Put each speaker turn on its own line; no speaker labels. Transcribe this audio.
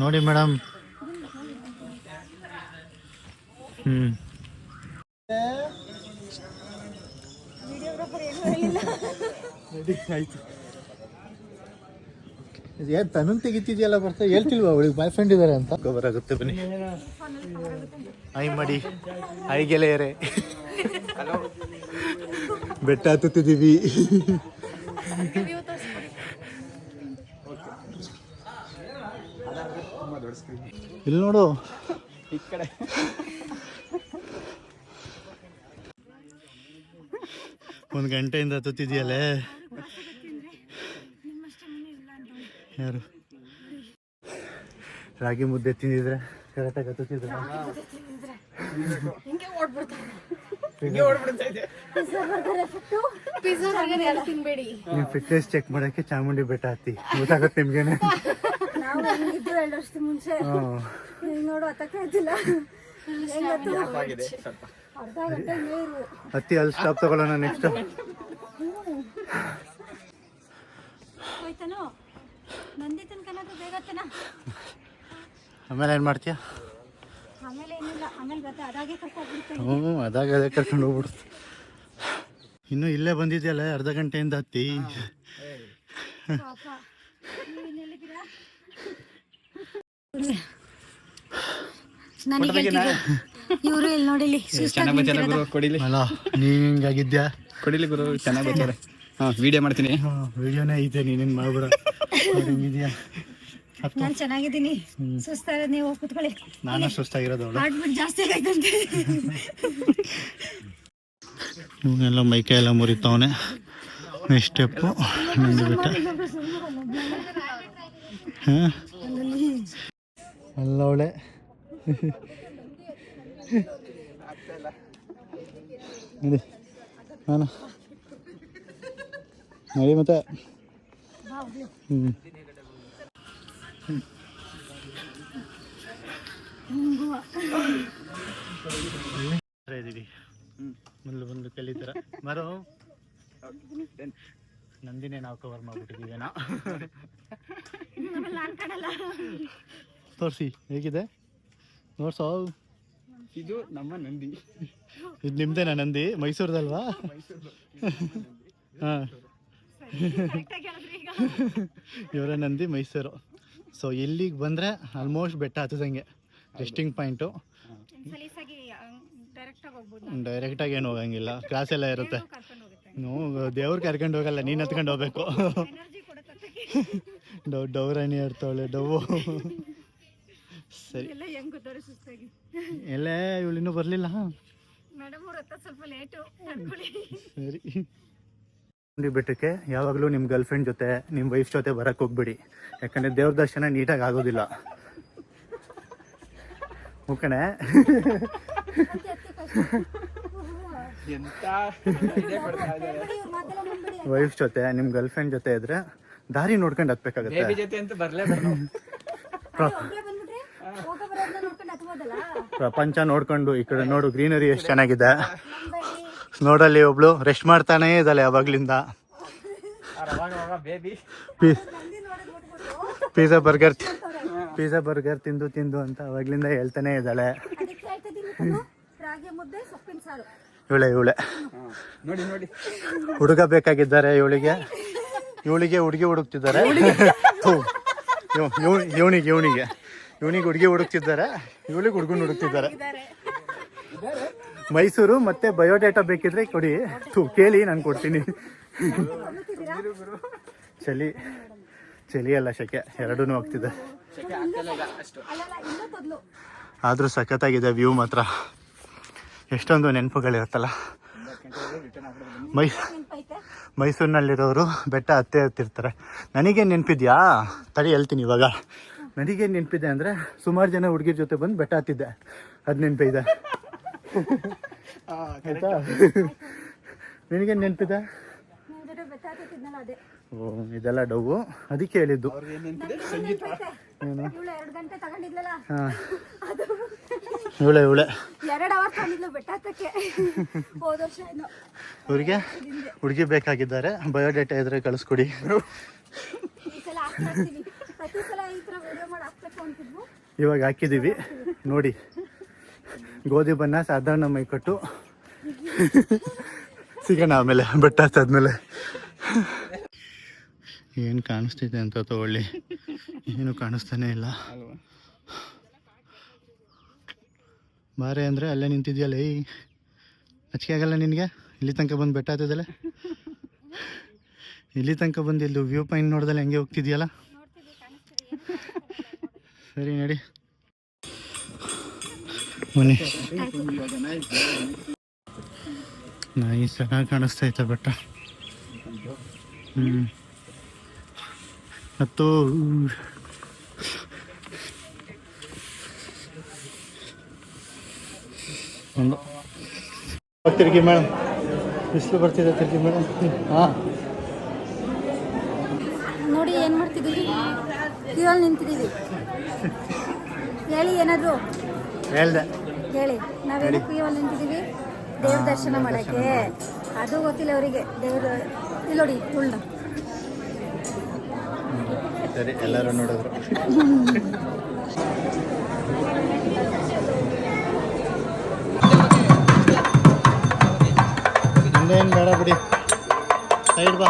ನೋಡಿ ಮೇಡಮ್. ಹ್ಞೂ ಆಯ್ತು ಏನು ತನನ್ ತೆಗಿತಿದ್ಯಲ್ಲ ಬರ್ತಾ? ಹೇಳ್ತಿಲ್ವಾ ಅವಳಿಗೆ? ಬಾಯ್ ಫ್ರೆಂಡ್ ಇದ್ದಾರೆ ಅಂತ. ಗೊಬ್ಬರಾಗುತ್ತೆ ಬನ್ನಿ. ಐ ಮಾಡಿ ಐ ಗೆಳೆಯರೇ ಬೆಟ್ಟ ಹತ್ತುತ್ತಿದ್ದೀವಿ ಇಲ್ಲಿ ನೋಡು.
ಈ ಕಡೆ
ಒಂದು ಗಂಟೆಯಿಂದ ಹತ್ತುತ್ತಿದೆಯಲ್ಲೇ ಯಾರು? ರಾಗಿ ಮುದ್ದೆ ತಿಂದಿದ್ರೆ ಕರೆಕ್ಟಾಗಿ ಹತ್ತುತ್ತಿದ್ರೆ? ನೀವು ಫಿಟ್ನೆಸ್ ಚೆಕ್ ಮಾಡೋಕ್ಕೆ ಚಾಮುಂಡಿ ಬೆಟ್ಟ ಹತ್ತಿ. ಗೊತ್ತಾಗುತ್ತೆ ನಿಮ್ಗೇನೆ?
ನಾವು ಹೆಂಗಿದ್ದು ಎರಡು ವರ್ಷದ ಮುಂಚೆ. ನೋಡು ಹತ್ತಕ್ಕಾಯ್ತಿಲ್ಲ
ಆಗಿದೆ
ಅರ್ಧ ಗಂಟೆ ನೀರು
ಹತ್ತಿ ಅಲ್ಲಿ ಸ್ಟಾಪ್ ತಗೊಳ್ಳೋಣ ನೆಕ್ಸ್ಟ್
ಹೋಯ್ತಾನೋ? ನಂದಿ ತನಕ ಬೇಗತ್ತನ
ಆಮೇಲೆ ಏನು ಮಾಡ್ತೀಯ?
ಆಮೇಲೆ ಏನಿಲ್ಲ. ಆಮೇಲೆ ಗೊತ್ತಾ ಅದಾಗೆ ಕರ್ಕೊಂಡ್ಬಿಡ್ತೇನೆ
ಹ್ಞೂ ಅದಾಗ ಅದೇ ಕರ್ಕೊಂಡು ಹೋಗ್ಬಿಡ್ತು ಇನ್ನು ಇಲ್ಲೇ ಬಂದಿದ್ಯಲ್ಲ ಅರ್ಧ ಗಂಟೆಯಿಂದ ಹತ್ತಿ.
ಪಾಪ. ನೀನ್ ಎಲ್ಲಿದ್ದೀರಾ ನನಗೆ ಇವರು ಇಲ್ಲಿ ನೋಡಿಲಿ
ಚೆನ್ನಾಗಿ ಕೊಡಿಲಿ.
ಅಲ್ಲ ನೀನು ಹಿಂಗಾಗಿದ್ಯಾ
ಕೊಡಿಲಿ ಗುರು ಚೆನ್ನಾಗಿ ಬರ್ತಾರೆ ಹಾಂ ವಿಡಿಯೋ ಮಾಡ್ತೀನಿ.
ವಿಡಿಯೋನೇ ಐತೆ ನೀನೇನು ಮಾಡ್ಬಿಡ. ಹೆಂಗಿದ್ಯಾ
ನಾನು ಚೆನ್ನಾಗಿದ್ದೀನಿ. ಸುಸ್ತಾರ ನೀವು ಕುತ್ಕೊಳ್ಳಿ.
ನಾನು ಸುಸ್ತಾಗಿರೋದು ಅವಳು.
ಹಾರ್ಟ್ ಜಾಸ್ತಿ ಆಗೈತಂತೆ
ಇವನ್ನೆಲ್ಲ ಮೈಕೈ ಎಲ್ಲ ಮುರಿತಾವನೆ. ನೆಕ್ಸ್ಟ್ ಸ್ಟೆಪ್ಪು ನಂದು ಬಿಟ್ಟ ಹಾಂ? ಅಲ್ಲ ಅವಳೆ. ನೋಡಿ ನಾನು. ನೋಡಿ ಮತ್ತೆ. ಹ್ಞೂ ಇದೀವಿ ಮೊದಲು ಬಂದು ಕಲಿತಾರ. ಮರೋ ನಂದಿನೇ ನಾವು ಕವರ್ ಮಾಡ್ಬಿಟ್ಟಿದ್ದೀವೇನೋ ತೋರಿಸಿ ಹೇಗಿದೆ? ನೋಡ್ಸೋ.
ಇದು ನಮ್ಮ ನಂದಿ.
ಇದು ನಿಮ್ದೇನಾ ನಂದಿ? ಮೈಸೂರದಲ್ವಾ? ಹಾಂ ಇವರ ನಂದಿ ಮೈಸೂರು. ಸೊ ಇಲ್ಲಿಗೆ ಬಂದರೆ ಆಲ್ಮೋಸ್ಟ್ ಬೆಟ್ಟ ಹತ್ತದಂಗೆ. ರೆಸ್ಟಿಂಗ್ ಪಾಯಿಂಟು ಡೈರೆಕ್ಟಾಗಿ ಏನು ಹೋಗಂಗಿಲ್ಲ. ಕ್ಲಾಸ್ ಎಲ್ಲ ಇರುತ್ತೆ. ನೋ ದೇವ್ರು ಕರ್ಕೊಂಡು ಹೋಗಲ್ಲ ನೀನು ಹತ್ಕೊಂಡು ಹೋಗ್ಬೇಕು.
ಡೌ
ಡವ್ ಡವ್ರಾಣಿ ಆಡ್ತಾವಳೆ ಡವ್ವು ಸರಿ.
ಎಲ್ಲ
ಇವಳು ಇನ್ನೂ ಬರಲಿಲ್ಲ ಸರಿ. ಬೆಟ್ಟಕ್ಕೆ ಯಾವಾಗಲೂ ನಿಮ್ಮ ಗರ್ಲ್ ಫ್ರೆಂಡ್ ಜೊತೆ ನಿಮ್ಮ ವೈಫ್ ಜೊತೆ ಬರಕ್ಕೆ ಹೋಗ್ಬಿಡಿ. ಯಾಕಂದರೆ ದೇವ್ರ ದರ್ಶನ ನೀಟಾಗಿ ಆಗೋದಿಲ್ಲ. ಮುಖಣೆ ವೈಫ್ ಜೊತೆ ನಿಮ್ಮ ಗರ್ಲ್ ಫ್ರೆಂಡ್ ಜೊತೆ ಇದ್ರೆ ದಾರಿ ನೋಡ್ಕೊಂಡು ಹತ್ಬೇಕಾಗತ್ತೆ.
ಬೇಬಿ ಜೊತೆ ಅಂತ ಬರ್ಲೇಬೇಡ ನಾವು.
ಒಬ್ರೇ ಬಂದ್ಬಿಟ್ರೆ ಹೋಗೋ ಬರೋದನ್ನ ನೋಡ್ಕೊಂಡು ಹತ್ಬೋದಲ್ಲ?
ಪ್ರಪಂಚ ನೋಡ್ಕೊಂಡು ಈ ಕಡೆ ನೋಡು ಗ್ರೀನರಿ ಎಷ್ಟು ಚೆನ್ನಾಗಿದೆ. ನೋಡಲ್ಲಿ ಒಬ್ಳು ರೆಸ್ಟ್ ಮಾಡ್ತಾನೇ ಇದ್ದಾಳೆ
ಅವಾಗ್ಲಿಂದ.
ಪಿಜ್ಜಾ ಬರ್ಗರ್ ಪಿಜ್ಜಾ ಬರ್ಗರ್ ತಿಂದು ತಿಂದು ಅಂತ ಅವಾಗ್ಲಿಂದ ಹೇಳ್ತಾನೆ ಇದ್ದಾಳೆ. ಇವಳೆ ಇವಳೆ.
ನೋಡಿ ನೋಡಿ
ಹುಡುಗ ಬೇಕಾಗಿದ್ದಾರೆ ಇವಳಿಗೆ. ಇವಳಿಗೆ ಹುಡುಗಿ ಹುಡುಕ್ತಿದ್ದಾರೆ. ಇವನಿಗೆ ಇವನಿಗೆ. ಇವನಿಗೆ ಹುಡುಗಿ ಹುಡುಕ್ತಿದ್ದಾರೆ. ಇವಳಿಗೆ ಹುಡುಗನ್ ಹುಡುಕ್ತಿದ್ದಾರೆ. ಮೈಸೂರು ಮತ್ತೆ ಬಯೋಡೇಟಾ ಬೇಕಿದ್ರೆ ಕೊಡಿ. ತೂ ಕೇಳಿ ನಾನು ಕೊಡ್ತೀನಿ. ಚಳಿ. ಚಳಿ ಅಲ್ಲ ಶೆಕೆ. ಎರಡೂ ಆಗ್ತಿದೆ.
ಶೆಕೆ ಅಷ್ಟು.
ಅಲ್ಲಲ್ಲ ಇನ್ನೂ ತೊದ್ಲು
ಆದರೂ ಸಖತ್ತಾಗಿದೆ ವ್ಯೂ ಮಾತ್ರ. ಎಷ್ಟೊಂದು ನೆನಪುಗಳಿರುತ್ತಲ್ಲ. ಮೈ ಮೈಸೂರಿನಲ್ಲಿರೋರು ಬೆಟ್ಟ ಹತ್ತೇ ಹತ್ತಿರ್ತಾರೆ. ನನಗೇನು ನೆನಪಿದ್ಯಾ? ತಡಿ ಹೇಳ್ತೀನಿ ಇವಾಗ. ನನಗೇನು ನೆನಪಿದೆ ಅಂದರೆ ಸುಮಾರು ಜನ ಹುಡುಗಿರ ಜೊತೆ ಬಂದು ಬೆಟ್ಟ ಹತ್ತಿದ್ದೆ. ಅದು ನೆನಪಿದೆ ಆಯ್ತಾ? ನಿನಗೇನು ನೆನಪಿದೆ? ಓ ಇದೆಲ್ಲ ಡೌ ಅದಕ್ಕೆ ಹೇಳಿದ್ದು.
ಇವಳೆ
ಇವಳೆ.
ಎರಡು ಅವರ್ ತಗೊಂಡಿದ್ಲು ಬೆಟ್ಟ ಹತ್ತಕ್ಕೆ ಹೋದ ವರ್ಷ ಏನೋ.
ಇವ್ರಿಗೆ ಹುಡುಗಿ ಬೇಕಾಗಿದ್ದಾರೆ. ಬಯೋಡೇಟಾ ಇದ್ರೆ ಕಳಿಸ್ಕೊಡಿ.
ಈ ಸಲ ಹಾಕ್ತಾ ಇರ್ತೀನಿ ಪ್ರತಿ ಪ್ರತಿ ಸಲ ಈ ತರ ವಿಡಿಯೋ ಮಾಡಿ ಹಾಕ್ಬೇಕು ಅಂತಿದ್ವು.
ಇವಾಗ ಹಾಕಿದ್ದೀವಿ. ನೋಡಿ. ಗೋಧಿ ಬಣ್ಣ ಸಾಧಾರಣ ಮೈಕಟ್ಟು. ಸಿಗೋಣ ಆಮೇಲೆ ಬೆಟ್ಟ ಹತ್ತಾದ್ಮೇಲೆ ಏನು ಕಾಣಿಸ್ತಿದೆ ಅಂತ ತಗೊಳ್ಳಿ. ಏನು ಕಾಣಿಸ್ತಾನೆ ಇಲ್ಲ.
ಅಲ್ವಾ
ಬಾರೆ ಅಂದರೆ ಅಲ್ಲೇ ನಿಂತಿದ್ಯಲ್ಲ? ಏಯ್ ನಚ್ಕೆ ಆಗಲ್ಲ ನಿನಗೆ? ಇಲ್ಲಿ ತನಕ ಬಂದು ಬೆಟ್ಟ ಆತದಲ್ಲ ಇಲ್ಲಿ ತನಕ ಬಂದು ಇಲ್ಲಿ ವ್ಯೂ ಪಾಯಿಂಟ್ ನೋಡ್ದಲ್ಲ ಹೆಂಗೆ ಹೋಗ್ತಿದ್ಯಲ್ಲ? ಸರಿ ನಡಿ. ಮನೆ. ನಾಯಿ ಚೆನ್ನಾಗಿ ಕಾಣಿಸ್ತೈತೆ ಬೆಟ್ಟ. ಹ್ಞೂ ಮತ್ತು ಒಂದು. ತಿರುಗಿ ಮೇಡಮ್ ಬಿಸಿಲು ಬರ್ತಿದೆ ತಿರುಗಿ ಮೇಡಮ್ ಹಾಂ.
ನೋಡಿ ಏನು ಮಾಡ್ತಿದ್ದೀವಿ ನಿಂತಿದ್ದೀವಿ ನಿಂತಿದೀವಿ ಹೇಳಿ ಏನಾದ್ರು?
ಹೇಳ್ದೆ.
ಹೇಳಿ. ನಾವೇನು ಕ್ಯೂವಲ್ಲಿ ನಿಂತಿದ್ದೀವಿ? ದೇವ್ರ ದರ್ಶನ ಮಾಡಕ್ಕೆ. ಅದು ಗೊತ್ತಿಲ್ಲ ಅವರಿಗೆ. ದೇವ್ರ ಇಲ್ಲಿ ನೋಡಿ ಉಳ್ಳ
ಸರಿ ಎಲ್ಲರೂ ನೋಡಿದ್ರು. வாடா பிடி சைடு பா.